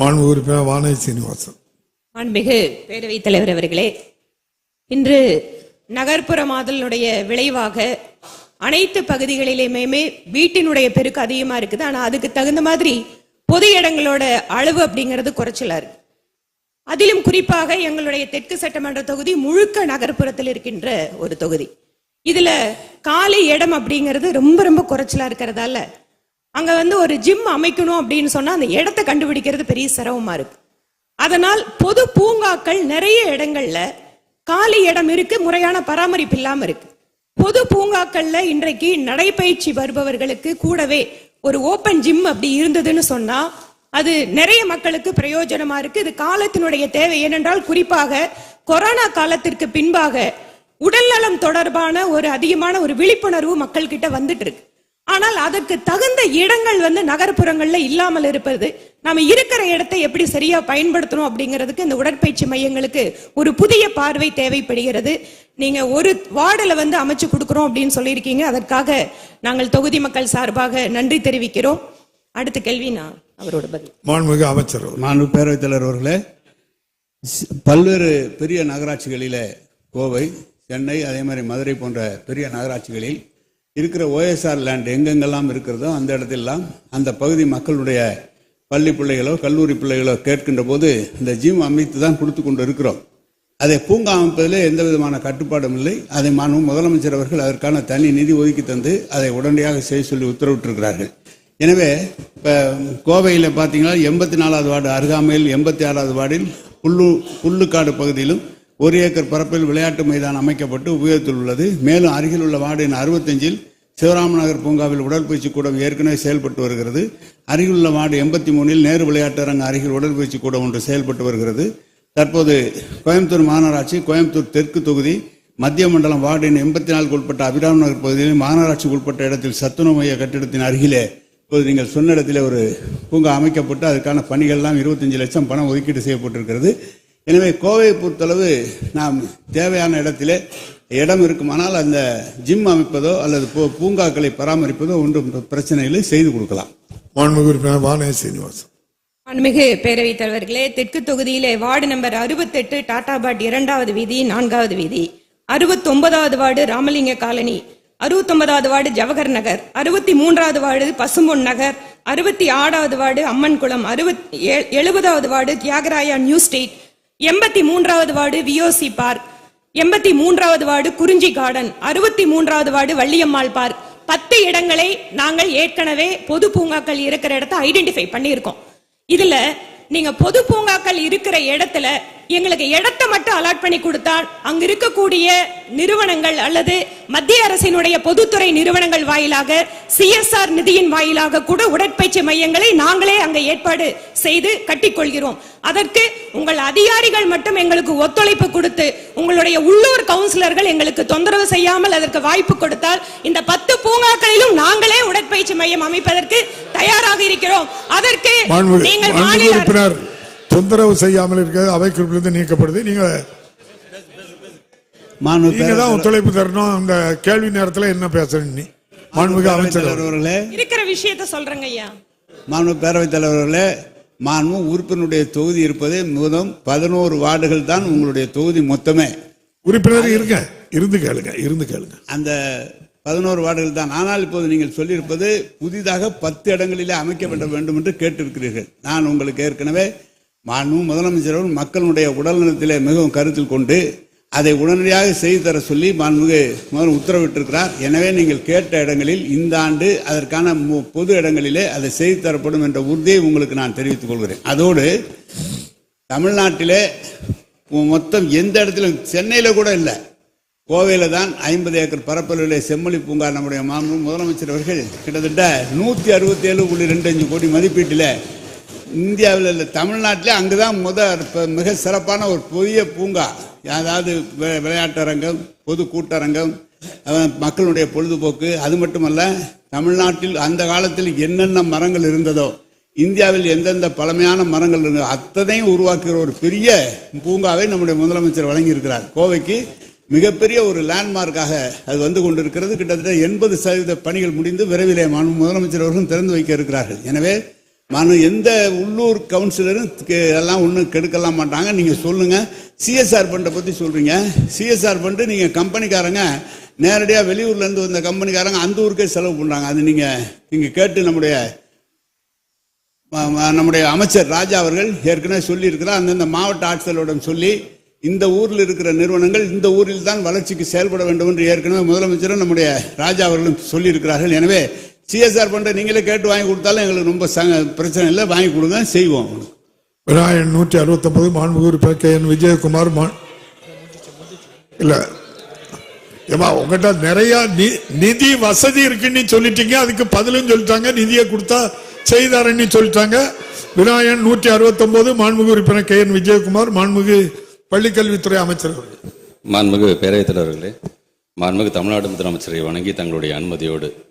மாண்பு உறுப்பினர் வானதி சீனிவாசன். மாண்புமிகு பேரவைத் தலைவர் அவர்களே இன்று நகர்ப்புறமாதலுடைய விளைவாக அனைத்து பகுதிகளிலுமே வீட்டினுடைய பெருக்கு அதிகமாக இருக்குது. ஆனால் அதுக்கு தகுந்த மாதிரி பொது இடங்களோட அளவு அப்படிங்கிறது குறைச்சலா இருக்கு. அதிலும் குறிப்பாக எங்களுடைய தெற்கு சட்டமன்ற தொகுதி முழுக்க நகர்ப்புறத்தில் இருக்கின்ற ஒரு தொகுதி. இதுல காலி இடம் அப்படிங்கிறது ரொம்ப ரொம்ப குறைச்சலா இருக்கிறதால அங்கே வந்து ஒரு ஜிம் அமைக்கணும் அப்படின்னு சொன்னால் அந்த இடத்த கண்டுபிடிக்கிறது பெரிய சிரமமாக இருக்கு. அதனால் பொது பூங்காக்கள் நிறைய இடங்களில் காலி இடம் இருக்கு முறையான பராமரிப்பு இல்லாமல் இருக்கு. பொது பூங்காக்கள்ல இன்றைக்கு நடைபயிற்சி வருபவர்களுக்கு கூடவே ஒரு ஓப்பன் ஜிம் அப்படி இருந்ததுன்னு சொன்னால் அது நிறைய மக்களுக்கு பிரயோஜனமாக இருக்கு. இது காலத்தினுடைய தேவை. ஏனென்றால் குறிப்பாக கொரோனா காலத்திற்கு பின்பாக உடல்நலம் தொடர்பான ஒரு அதிகமான ஒரு விழிப்புணர்வு மக்கள்கிட்ட வந்துட்டு இருக்கு. ஆனால் அதற்கு தகுந்த இடங்கள் வந்து நகர்ப்புறங்கள்ல இல்லாமல் இருப்பது நாம இருக்கிற இடத்தை எப்படி சரியா பயன்படுத்தணும் அப்படிங்கிறதுக்கு இந்த உடற்பயிற்சி மையங்களுக்கு ஒரு புதிய பார்வை தேவைப்படுகிறது. நீங்க ஒரு வார்டில் வந்து அமைச்சு கொடுக்குறோம் அப்படின்னு சொல்லியிருக்கீங்க. அதற்காக நாங்கள் தொகுதி மக்கள் சார்பாக நன்றி தெரிவிக்கிறோம். அடுத்த கேள்வி நான் அவரோட பதில். மாண்புமிகு அமைச்சர் அவர்கள். மாண்பு பேரவைத் தலைவர் அவர்களே பல்வேறு பெரிய நகராட்சிகளில கோவை சென்னை அதே மாதிரி மதுரை போன்ற பெரிய நகராட்சிகளில் இருக்கிற ஓஎஸ்ஆர் லேண்ட் எங்கெங்கெல்லாம் இருக்கிறதோ அந்த இடத்திலாம் அந்த பகுதி மக்களுடைய பள்ளி பிள்ளைகளோ கல்லூரி பிள்ளைகளோ கேட்கின்ற போது இந்த ஜிம் அமைத்து தான் கொடுத்து கொண்டு இருக்கிறோம் அதை பூங்கா அமைப்பதிலே எந்த விதமான கட்டுப்பாடும் இல்லை. அதை மாண்பு முதலமைச்சர் அவர்கள் அதற்கான தனி நிதி ஒதுக்கி தந்து அதை உடனடியாக செய்ய சொல்லி உத்தரவிட்டிருக்கிறார்கள். எனவே இப்போ கோவையில் பார்த்தீங்கன்னா எண்பத்தி நாலாவது வார்டு அருகாமையில் எண்பத்தி ஆறாவது வார்டில் புல்லு புல்லுக்காடு பகுதியிலும் ஒரு ஏக்கர் பரப்பில் விளையாட்டு மைதானம் அமைக்கப்பட்டு உபயோகத்தில் உள்ளது. மேலும் அருகில் உள்ள வார்டின் அறுபத்தஞ்சில் சிவராமநகர் பூங்காவில் உடற்பயிற்சி கூடம் ஏற்கனவே செயல்பட்டு வருகிறது. அருகிலுள்ள வார்டு எண்பத்தி மூணில் நேரு விளையாட்டரங்க அருகில் உடற்பயிற்சி கூடம் ஒன்று செயல்பட்டு வருகிறது. தற்போது கோயம்புத்தூர் மாநகராட்சி கோயம்புத்தூர் தெற்கு தொகுதி மத்திய மண்டலம் வார்டின் எண்பத்தி நாலுக்கு உட்பட்ட அபிராம் நகர் பகுதியில் மாநகராட்சிக்கு உட்பட்ட இடத்தில் சத்துணவு மைய கட்டிடத்தின் அருகிலே இப்போது நீங்கள் சொன்ன இடத்திலே ஒரு பூங்கா அமைக்கப்பட்டு அதுக்கான பணிகள்லாம் இருபத்தஞ்சு லட்சம் பணம் ஒதுக்கீடு செய்யப்பட்டிருக்கிறது. எனவே கோவையை பொறுத்தளவு நாம் தேவையான இடத்திலே இடம் இருக்குமானால் அந்த ஜிம் அமைப்பதோ அல்லது பூங்காக்களை பராமரிப்பதோ ஒன்றும் பிரச்சனை இல்லை. செய்து கொடுக்கலாம். சீனிவாசன். மாண்புமிகு பேரவைத் தலைவர்களே தெற்கு தொகுதியிலே வார்டு நம்பர் அறுபத்தெட்டு டாடாபாட் இரண்டாவது வீதி நான்காவது வீதி. அறுபத்தொன்பதாவது வார்டு ராமலிங்க காலனி. அறுபத்தொன்பதாவது வார்டு ஜவஹர் நகர். அறுபத்தி மூன்றாவது வார்டு பசும்பொன் நகர். அறுபத்தி ஆறாவது வார்டு அம்மன்குளம். அறுபத்தி எழுபதாவது வார்டு தியாகராயா நியூ ஸ்டேட். எண்பத்தி மூன்றாவது வார்டு விஓசி பார்க் எண்பத்தி மூன்றாவது வார்டு குறிஞ்சி கார்டன். அறுபத்தி மூன்றாவது வார்டு வள்ளியம்மாள் பார்க் பத்து இடங்களை நாங்கள் ஏற்கனவே பொது பூங்காக்கள் இருக்கிற இடத்த ஐடென்டிஃபை பண்ணியிருக்கோம். இதுல நீங்க பொது பூங்காக்கள் இருக்கிற இடத்துல எங்களுக்கு இடத்தை மட்டும் அலாட் பண்ணி கொடுத்தால் அங்க இருக்கக்கூடிய நிறுவனங்கள் அல்லது மத்திய அரசினுடைய பொதுத்துறை நிறுவனங்கள் வாயிலாக சிஎஸ்ஆர் நிதியின் வாயிலாக கூட உடற்பயிற்சி மையங்களை நாங்களே அங்க ஏற்பாடு செய்து கட்டிக்கொள்கிறோம். அதற்கு உங்கள் அதிகாரிகள் மட்டும் எங்களுக்கு ஒத்துழைப்பு கொடுத்து உங்களுடைய உள்ளூர் கவுன்சிலர்கள் எங்களுக்கு தொந்தரவு செய்யாமல் அதற்கு வாய்ப்பு கொடுத்தால் இந்த பத்து பூங்காக்களிலும் நாங்களே உடற்பயிற்சி மையம் அமைப்பதற்கு தயாராக இருக்கிறோம். அதற்கு நீங்கள் மாநில தொந்தரவு செய்யாமல் இருக்கிறது அவை குறிப்பிலிருந்து நீக்கப்படுது. நீங்க நீங்க தான் ஒத்துழைப்பு தரணும். இந்த கேள்வி நேரத்துல என்ன பேசுறீங்க நீ. மாண்புமிகு அமைச்சர். அவர்கள். இருக்கிற விஷயத்த சொல்றேங்க ஐயா. மாண்பு பேரவைத் தலைவர்களே மாண்பு உறுப்பினருடைய தொகுதி இருப்பது முதல் பதினோரு வார்டுகள் தான் உங்களுடைய தொகுதி மொத்தமே. உறுப்பினர் இருங்க. இருந்து கேளுங்க இருந்து கேளுங்க. அந்த பதினோரு வார்டுகள் தான். ஆனால் இப்போது நீங்கள் சொல்லியிருப்பது புதிதாக பத்து இடங்களிலே அமைக்கப்பட வேண்டும் என்று கேட்டிருக்கிறீர்கள். நான் உங்களுக்கு ஏற்கனவே மாண்பு முதலமைச்சர் மக்களுடைய உடல்நலத்தில் மிகவும் கருத்தில் கொண்டு அதை உடனடியாக செய்து தர சொல்லி மாண்புமிகு முதல் உத்தரவிட்டிருக்கிறார். எனவே நீங்கள் கேட்ட இடங்களில் இந்த ஆண்டு அதற்கான மு- பொது இடங்களிலே அதை செய்து தரப்படும் என்ற உறுதியை உங்களுக்கு நான் தெரிவித்துக் கொள்கிறேன். அதோடு தமிழ்நாட்டிலே மொத்தம் எந்த இடத்திலும் சென்னையில் கூட இல்லை. கோவையில் தான் ஐம்பது ஏக்கர் பரப்பளவிலே செம்மொழி பூங்கா நம்முடைய மாண்பு முதலமைச்சர் அவர்கள் கிட்டத்தட்ட நூற்றி அறுபத்தி ஏழு புள்ளி ரெண்டு அஞ்சு கோடி மதிப்பீட்டில் இந்தியாவில் இல்லை தமிழ்நாட்டிலே அங்கே தான் முத இப்போ மிக சிறப்பான ஒரு புதிய பூங்கா. அதாவது விளையாட்டரங்கம் பொது கூட்டரங்கம் மக்களுடைய பொழுதுபோக்கு. அது மட்டுமல்ல தமிழ்நாட்டில் அந்த காலத்தில் என்னென்ன மரங்கள் இருந்ததோ இந்தியாவில் எந்தெந்த பழமையான மரங்கள் இருந்ததோ அத்தனையும் உருவாக்குகிற ஒரு பெரிய பூங்காவை நம்முடைய முதலமைச்சர் வழங்கியிருக்கிறார். கோவைக்கு மிகப்பெரிய ஒரு லேண்ட்மார்க்காக அது வந்து கொண்டிருக்கிறது. கிட்டத்தட்ட எண்பது சதவீத பணிகள் முடிந்து விரைவிலே முதலமைச்சர் அவர்களும் திறந்து வைக்க இருக்கிறார்கள். எனவே மனு எந்த உள்ளூர் கவுன்சிலரும் எல்லாம் ஒன்றும் கெடுக்கலாம் மாட்டாங்க. நீங்கள் சொல்லுங்கள் சிஎஸ்ஆர் ஃபண்டை பற்றி சொல்கிறீங்க சிஎஸ்ஆர் ஃபண்டு நீங்கள் கம்பெனிக்காரங்க நேரடியாக வெளியூர்லேருந்து வந்த கம்பெனிக்காரங்க அந்த ஊருக்கே செலவு பண்ணுறாங்க அது நீங்கள் நீங்கள் கேட்டு நம்முடைய நம்முடைய அமைச்சர் ராஜா அவர்கள் ஏற்கனவே சொல்லியிருக்கிறார். அந்தந்த மாவட்ட ஆட்சியர்களிடம் சொல்லி இந்த ஊரில் இருக்கிற நிறுவனங்கள் இந்த ஊரில் தான் வளர்ச்சிக்கு செயல்பட வேண்டும் என்று ஏற்கனவே முதலமைச்சரும் நம்முடைய ராஜா அவர்களும் சொல்லியிருக்கிறார்கள். எனவே சிஎஸ்ஆர் ஃபண்டை நீங்களே கேட்டு வாங்கி கொடுத்தாலும் எங்களுக்கு ரொம்ப சங்க பிரச்சனை இல்லை. வாங்கி கொடுங்க செய்வோம். விநாயகன் நூற்றி அறுபத்தொன்பது மாண்புமிகு உறுப்பினர் கே என் விஜயகுமார் மா இல்ல. ஏமா உங்ககிட்ட நிறைய நி- நிதி வசதி இருக்குன்னு சொல்லிட்டீங்க. அதுக்கு பதிலும் சொல்லிட்டாங்க. நிதியை கொடுத்தா செய்தாருன்னு சொல்லிட்டாங்க. விநாயகன் நூற்றி அறுபத்தொன்பது மாண்புமிகு உறுப்பினர் கே என் விஜயகுமார் மாண்புமிகு பள்ளிக்கல்வித்துறை அமைச்சர் அவர்கள். மாண்புமிகு பேரவைத் தலைவர்களே மாண்புமிகு தமிழ்நாடு முதலமைச்சரை வணங்கி தங்களுடைய அனுமதியோடு